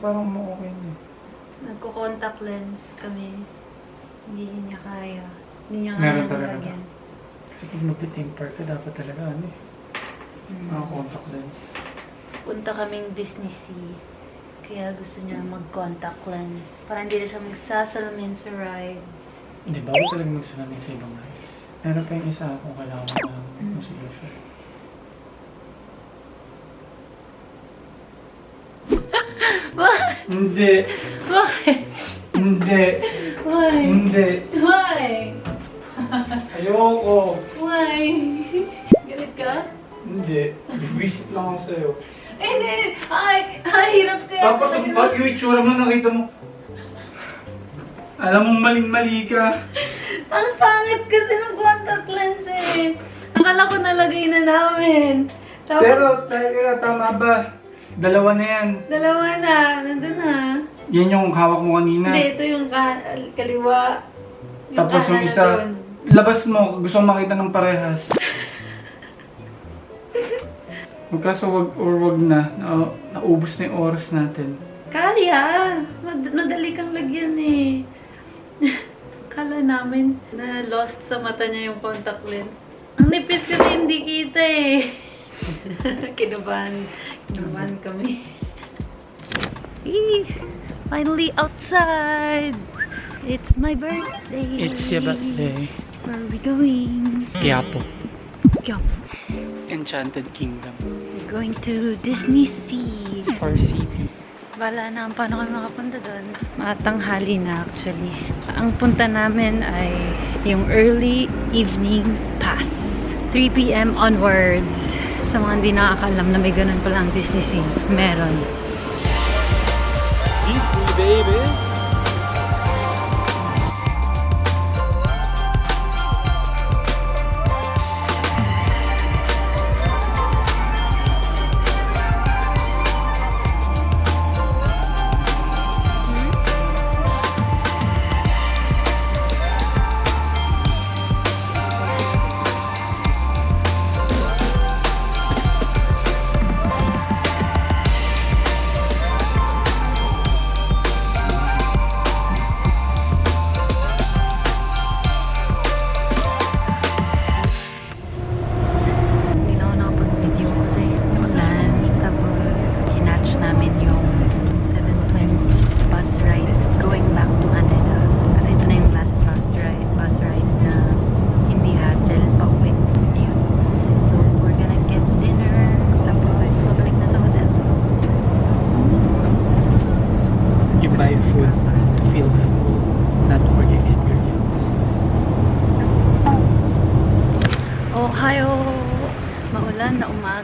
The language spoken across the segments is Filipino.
Parang okay na eh. Nagko-contact lens kami. Hindi niya kaya. Hindi niya Meron kaya talaga. nilagyan. Kasi pag magti-temper ka, dapat talaga ano eh. Hmm. Mga contact lens. Punta kaming Disney Sea. Kaya gusto niya mag-contact lens. Para hindi na siya magsasalamin sa rides. Hindi, bawal talaga magsalamin sa ibang rides. Meron pa yung isa kung kailangan mo ng Mm. consideration. Why? Hindi! Why? Hindi! Why? Hindi! Why? Ayoko! Why? Galit ka? Hindi. Visit lang ako sa'yo. Eh, hindi. Ay, ay, hirap kaya. Tapos ang pag yung itsura mo, nakita mo. Alam mo, maling-mali ka. Ang pangit kasi ng contact lens eh. Akala ko nalagay na namin. Tapos, Pero, teka, tama ba? Dalawa na yan. dalawa na. Nandun na. Yan yung hawak mo kanina. Hindi, ito yung ka- kaliwa. Tapos yung kanan isa, nandun. labas mo, gusto mo makita ng parehas. Magkaso wag or wag na, na naubos na yung oras natin. Kaya. Mad- madali kang lagyan eh. Kala namin na lost sa mata niya yung contact lens. Ang nipis kasi hindi kita eh. Kinabahan. Kinabahan kami. Eee, finally outside! It's my birthday! birthday. Where are we going? Quiapo. Yup. Enchanted Kingdom. We're going to Disney Sea. Star City. Wala na paano kami makapunta doon. Matanghali na actually. Ang punta namin ay yung early evening pass. 3 p.m. onwards. Sa mga hindi nakakalam na may ganun pala ang Disney Sea. Meron. Disney, baby!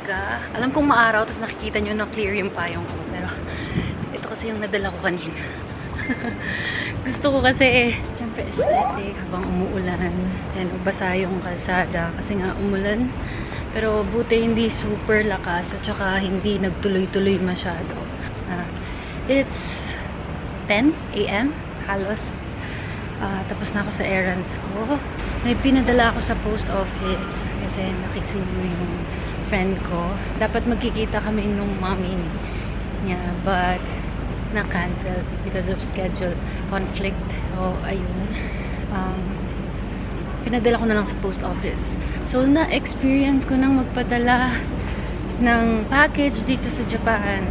Umaga. Alam kong maaraw, tapos nakikita nyo na clear yung payong ko. Pero ito kasi yung nadala ko kanina. Gusto ko kasi, syempre aesthetic habang umuulan. And basa yung kalsada kasi nga umulan. Pero buti hindi super lakas at saka hindi nagtuloy-tuloy masyado. Ah, it's 10 a.m. halos. Ah, tapos na ako sa errands ko. May pinadala ako sa post office kasi nakisuyo yung friend ko. Dapat magkikita kami nung mommy niya but na-cancel because of schedule conflict. So, ayun. Um, pinadala ko na lang sa post office. So, na-experience ko nang magpadala ng package dito sa Japan.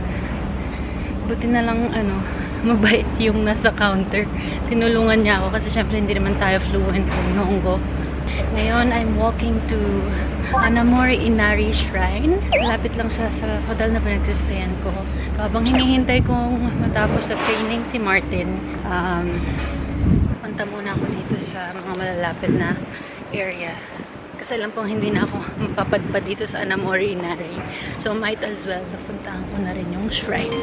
Buti na lang, ano, mabait yung nasa counter. Tinulungan niya ako kasi syempre hindi naman tayo fluent sa Nihongo. Ngayon, I'm walking to Anamori Inari Shrine. Malapit lang siya sa hotel na pinagsistayan ko. Habang hinihintay kong matapos sa training si Martin, um, punta muna ako dito sa mga malalapit na area. Kasi alam kong hindi na ako mapapadpad dito sa Anamori Inari. So might as well, napuntahan ko na rin yung shrine.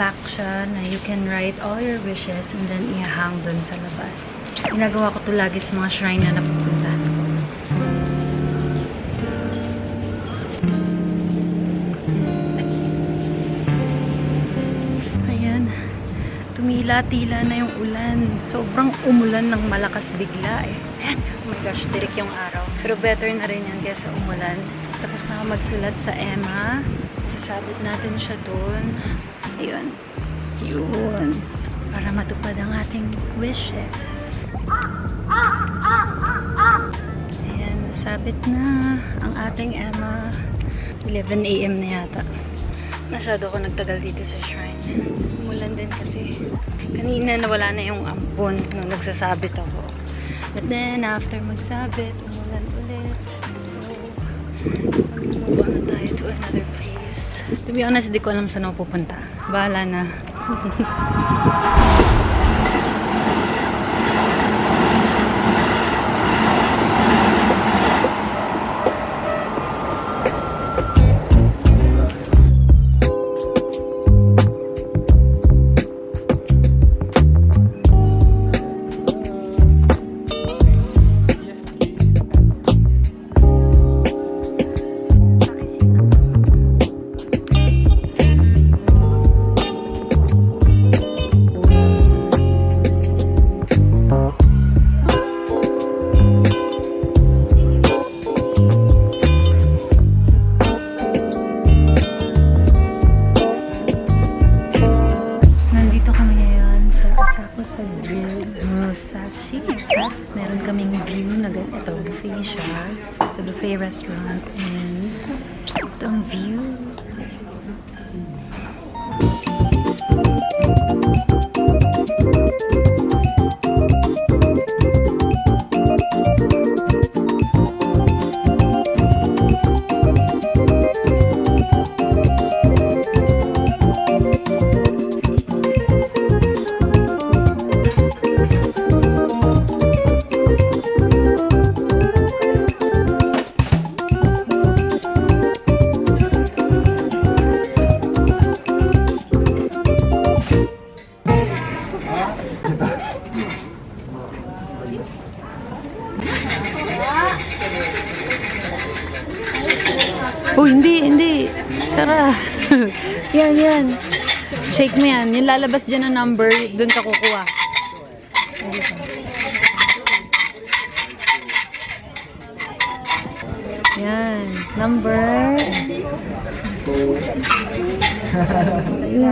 Plaque siya na you can write all your wishes and then ihang dun sa labas. Ginagawa ko to lagi sa mga shrine na napupuntahan ko. Ayan. Tumila-tila na yung ulan. Sobrang umulan ng malakas bigla eh. Ayan. Oh my gosh, tirik yung araw. Pero better na rin yan kaysa umulan. Tapos na ako magsulat sa Emma. Sasabit natin siya doon. Ayun. Yun. Para matupad ang ating wishes. Ayan, nasabit na ang ating Emma. 11 a.m. na yata. Masyado ako nagtagal dito sa shrine. Umulan din kasi. Kanina nawala na yung ampon nung nagsasabit ako. But then, after magsabit, umulan ulit. So, move on na tayo to another place. To be honest, di ko alam saan ako pupunta. Bahala na. It's a buffet restaurant. And ito ang view. Oh, hindi, hindi. Sara. yan, yan. Shake mo yan. Yung lalabas dyan ng number, dun ka kukuha. Yan. Number.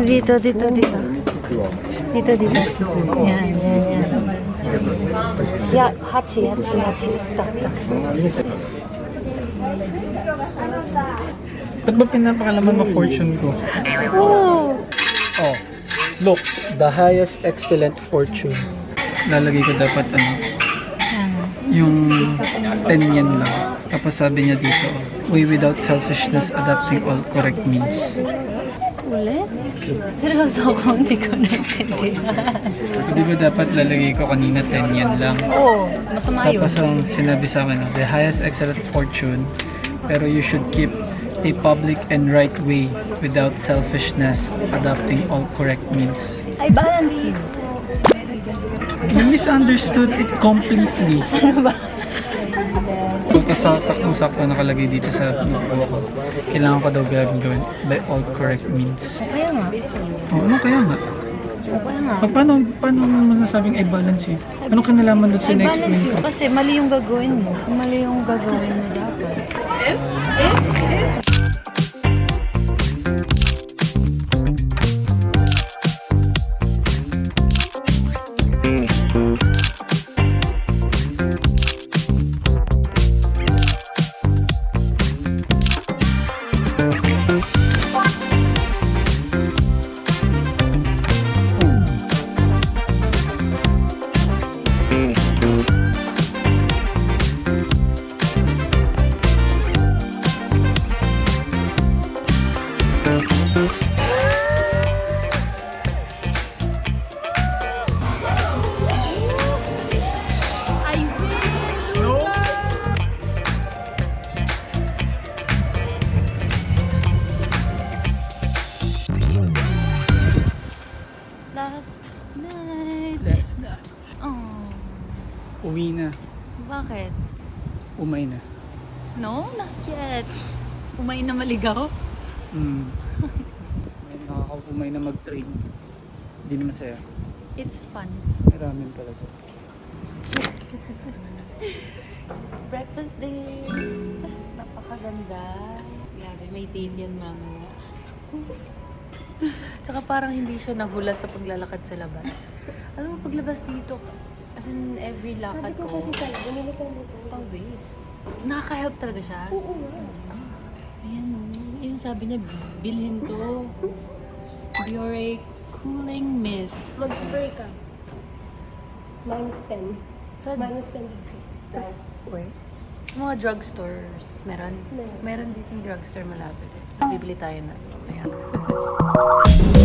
Dito, dito, dito. Dito, dito. Yan, yan, yan. Ya, hachi, hachi, hachi. Tak, tak. Ba't ba pinapakalaman mo fortune ko? Oh! Oh, look, the highest excellent fortune. Lalagay ko dapat ano, yung 10 yan lang. Tapos sabi niya dito, way without selfishness, adapting all correct means. Ulit? Seryoso ako, hindi ko naintindihan. Di ba dapat lalagay ko kanina 10 yan lang? Oo, oh, masama yun. Tapos ang sinabi sa akin, the highest excellent fortune, pero you should keep a public and right way without selfishness, adopting all correct means. I balance you. You misunderstood it completely. Ano ba? So, tas saktong-sakto nakalagay dito sa notebook ko. Kailangan ko daw gagawin gawin by all correct means. Kaya nga. Oh, ano kaya nga? Kaya nga. Pa- Paano, paano mo nasabing ay balance eh? Anong kinalaman doon sa I balance na-explain you ko? kasi mali yung gagawin mo. Mali yung gagawin mo dapat. na. Bakit? Umay na. No, not yet. Umay na maligaw? Mm. May nakakaumay na mag-train. Hindi na masaya. It's fun. May ramen talaga. Breakfast day! Napakaganda. Grabe, may date yan mamaya. Tsaka parang hindi siya nahula sa paglalakad sa labas. Alam mo, paglabas dito, as in every lakad Sabi ko ko, kasi sa'yo, bumili ka nito. pawis. Nakaka-help talaga siya. Oo nga. Ayan, yun sabi niya, bilhin to. Biore Cooling Mist. Mag-spray ka. Minus 10. Sa, Minus 10 degrees. So, Wait. Sa mga drugstores, meron? Meron. Meron dito yung drugstore malapit eh. Bibili tayo na. Ayan.